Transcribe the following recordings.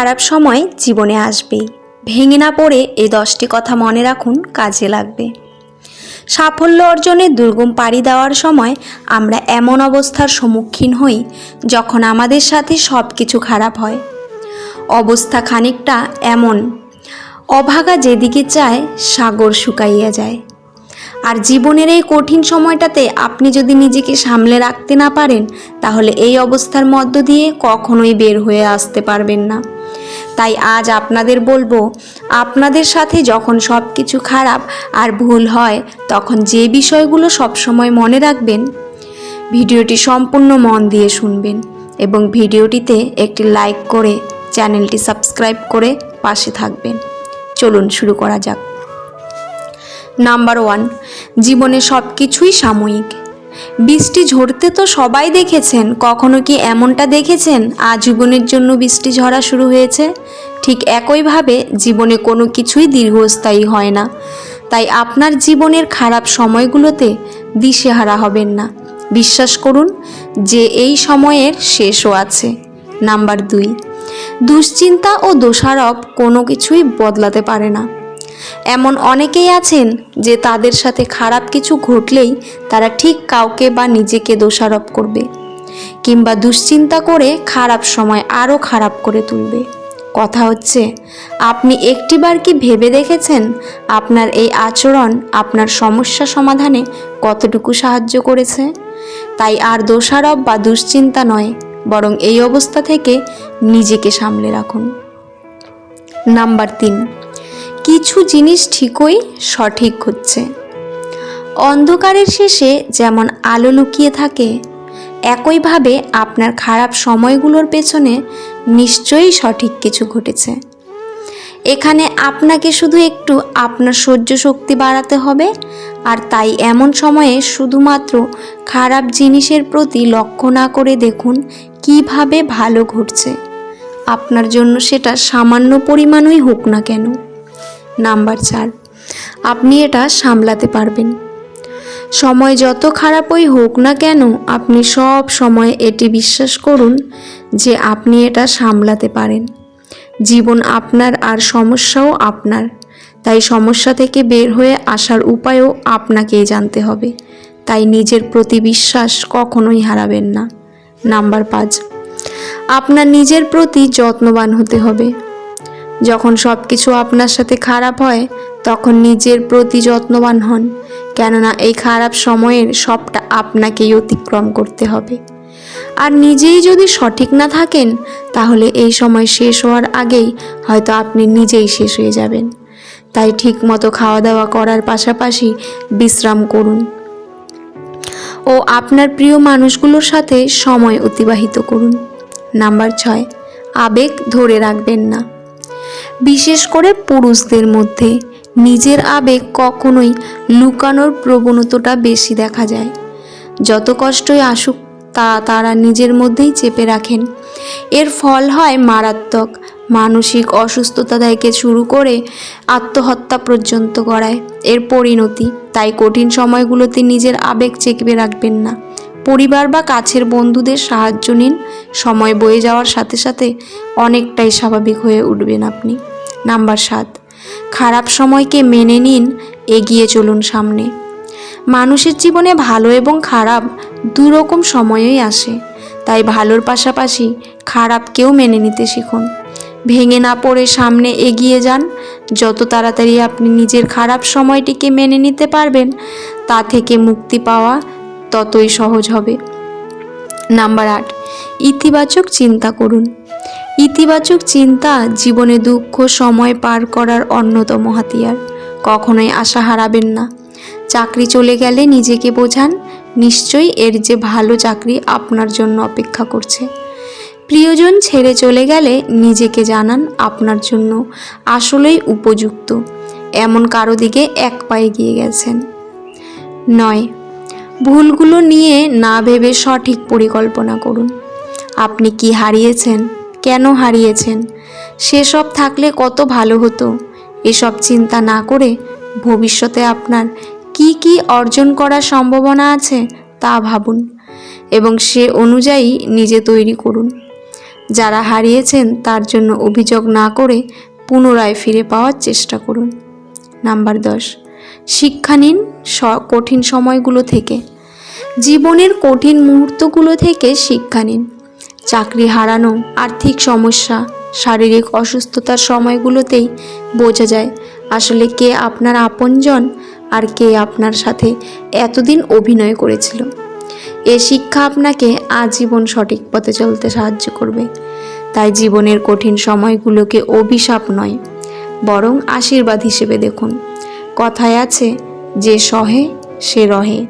খারাপ সময় জীবনে আসবেই ভেঙে না পড়ে এই দশটি কথা মনে রাখুন, কাজে লাগবে। সাফল্য অর্জনে দুর্গম পাড়ি দেওয়ার সময় আমরা এমন অবস্থার সম্মুখীন হই যখন আমাদের সাথে সব কিছু খারাপ হয়। অবস্থা খানিকটা এমন, অভাগা যেদিকে চায় সাগর শুকাইয়া যায়। আর জীবনের এই কঠিন সময়টাতে আপনি যদি নিজেকে সামলে রাখতে না পারেন, তাহলে এই অবস্থার মধ্য দিয়ে কখনোই বের হয়ে আসতে পারবেন না। তাই আজ আপনাদের বলব, আপনাদের সাথে যখন সব কিছু খারাপ আর ভুল হয়, তখন যে বিষয়গুলো সবসময় মনে রাখবেন, ভিডিওটি সম্পূর্ণ মন দিয়ে শুনবেন এবং ভিডিওটিতে একটি লাইক করে চ্যানেলটি সাবস্ক্রাইব করে পাশে থাকবেন। চলুন শুরু করা যাক। নাম্বার ওয়ান, জীবনে সব কিছুই সাময়িক। বৃষ্টি ঝরতে তো সবাই দেখেছেন। কখনো কি এমনটা দেখেছেন? আজীবনের জন্য বৃষ্টি ঝরা শুরু হয়েছে। ঠিক একইভাবে জীবনে কোনো কিছুই দীর্ঘস্থায়ী হয় না। তাই আপনার জীবনের খারাপ সময়গুলোতে দিশেহারা হবেন না। বিশ্বাস করুন, যে এই সময়ের শেষও আছে। নাম্বার দুই। দুশ্চিন্তা ও দোষারোপ কোনো কিছুই বদলাতে পারে না। এমন অনেকেই আছেন যে তাদের সাথে খারাপ কিছু ঘটলেই তারা ঠিক কাউকে বা নিজেকে দোষারোপ করবে কিংবা দুশ্চিন্তা করে খারাপ সময় আরও খারাপ করে তুলবে। কথা হচ্ছে, আপনি একটিবার কি ভেবে দেখেছেন আপনার এই আচরণ আপনার সমস্যা সমাধানে কতটুকু সাহায্য করেছে? তাই আর দোষারোপ বা দুশ্চিন্তা নয়, বরং এই অবস্থা থেকে নিজেকে সামলে রাখুন। নাম্বার তিন কিছু জিনিস ঠিকই সঠিক হচ্ছে। অন্ধকারের শেষে যেমন আলো লুকিয়ে থাকে, একইভাবে আপনার খারাপ সময়গুলোর পেছনে নিশ্চয়ই সঠিক কিছু ঘটেছে। এখানে আপনাকে শুধু একটু আপনার সহ্য শক্তি বাড়াতে হবে, আর তাই এমন সময়ে শুধুমাত্র খারাপ জিনিসের প্রতি লক্ষ্য না করে দেখুন কীভাবে ভালো ঘটছে। আপনার জন্য সেটা সামান্য পরিমাণই হোক না কেন। নাম্বার চার। আপনি এটা সামলাতে পারবেন। সময় যত খারাপই হোক না কেন, আপনি সব সময় এটি বিশ্বাস করুন যে আপনি এটা সামলাতে পারেন। জীবন আপনার আর সমস্যাও আপনার। তাই সমস্যা থেকে বের হয়ে আসার উপায়ও আপনাকেই জানতে হবে। তাই নিজের প্রতি বিশ্বাস কখনোই হারাবেন না। নাম্বার পাঁচ। আপনার নিজের প্রতি যত্নবান হতে হবে। যখন সব কিছু আপনার সাথে খারাপ হয়, তখন নিজের প্রতি যত্নবান হন, কেননা এই খারাপ সময়ের সবটা আপনাকেই অতিক্রম করতে হবে। আর নিজেই যদি সঠিক না থাকেন, তাহলে এই সময় শেষ হওয়ার আগেই হয়তো আপনি নিজেই শেষ হয়ে যাবেন। তাই ঠিক মতো খাওয়া দাওয়া করার পাশাপাশি বিশ্রাম করুন। ও আপনার প্রিয় মানুষগুলোর সাথে সময় অতিবাহিত করুন। নাম্বার ছয়, আবেগ ধরে রাখবেন না। বিশেষ করে পুরুষদের মধ্যে। নিজের আবেগ কখনোই লুকানোর প্রবণতাটা বেশি দেখা যায়। যত কষ্টই আসুক, তা তারা নিজের মধ্যেই চেপে রাখেন। এর ফল হয় মারাত্মক, মানসিক অসুস্থতা থেকে শুরু করে আত্মহত্যা পর্যন্ত করায় এর পরিণতি, তাই কঠিন সময়গুলোতে নিজের আবেগ চেপে রাখবেন না। পরিবার বা কাছের বন্ধুদের সাহায্য নিন। সময় বয়ে যাওয়ার সাথে সাথে অনেকটাই স্বাভাবিক হয়ে উঠবেন আপনি। নাম্বার সাত, খারাপ সময়কে মেনে নিন, এগিয়ে চলুন সামনে। মানুষের জীবনে ভালো এবং খারাপ দুরকম সময়ই আসে। তাই ভালোর পাশাপাশি খারাপকেও মেনে নিতে শিখুন। ভেঙে না পড়ে সামনে এগিয়ে যান। যত তাড়াতাড়ি আপনি নিজের খারাপ সময়টিকে মেনে নিতে পারবেন, তা থেকে মুক্তি পাওয়া ততই সহজ হবে। নাম্বার আট, ইতিবাচক চিন্তা করুন। ইতিবাচক চিন্তা জীবনে দুঃখ সময় পার করার অন্যতম হাতিয়ার। কখনোই আশা হারাবেন না। চাকরি চলে গেলে নিজেকে বোঝান, নিশ্চয়ই এর যে ভালো চাকরি আপনার জন্য অপেক্ষা করছে। প্রিয়জন ছেড়ে চলে গেলে নিজেকে জানান আপনার জন্য আসলেই উপযুক্ত। এমন কারও দিকে এক পায়ে গিয়ে গেছেন। নয় ভুলগুলো নিয়ে না ভেবে সঠিক পরিকল্পনা করুন। আপনি কি হারিয়েছেন? কেন হারিয়েছেন? সেসব থাকলে কত ভালো হতো। এসব চিন্তা না করে ভবিষ্যতে আপনার কি কি অর্জন করার সম্ভাবনা আছে তা ভাবুন এবং সে অনুযায়ী নিজে তৈরি করুন। যারা হারিয়েছেন তার জন্য অভিযোগ না করে পুনরায় ফিরে পাওয়ার চেষ্টা করুন। নাম্বার দশ। শিক্ষা নিন কঠিন সময়গুলো থেকে। জীবনের কঠিন মুহূর্তগুলো থেকে শিক্ষা নিন। চাকরি হারানো, আর্থিক সমস্যা, শারীরিক অসুস্থতার সময়গুলোতেই বোঝা যায় আসলে কে আপনার আপনজন আর কে আপনার সাথে এতদিন অভিনয় করেছিল। এ শিক্ষা আপনাকে আজীবন সঠিক পথে চলতে সাহায্য করবে। তাই জীবনের কঠিন সময়গুলোকে অভিশাপ নয়, বরং আশীর্বাদ হিসেবে দেখুন। কথায় আছে, যে সহে, সে রহে।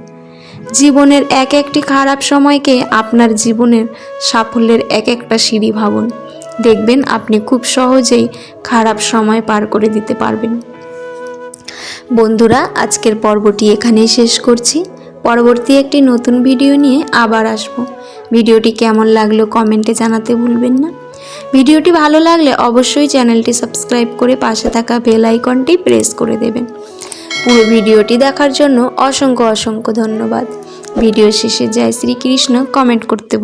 জীবনের এক একটি খারাপ সময়কে আপনার জীবনের সাফল্যের এক একটা সিঁড়ি ভাবুন। দেখবেন আপনি খুব সহজেই খারাপ সময় পার করে দিতে পারবেন। বন্ধুরা, আজকের পর্বটি এখানেই শেষ করছি। পরবর্তী একটি নতুন ভিডিও নিয়ে আবার আসব। ভিডিওটি কেমন লাগল কমেন্টে জানাতে ভুলবেন না। ভিডিওটি ভালো লাগলে অবশ্যই চ্যানেলটি সাবস্ক্রাইব করে পাশে থাকা বেল আইকনটি প্রেস করে দেবেন। পুরো ভিডিওটি দেখার জন্য অসংখ্য অসংখ্য ধন্যবাদ। ভিডিও শেষে জয় শ্রীকৃষ্ণ কমেন্ট করতে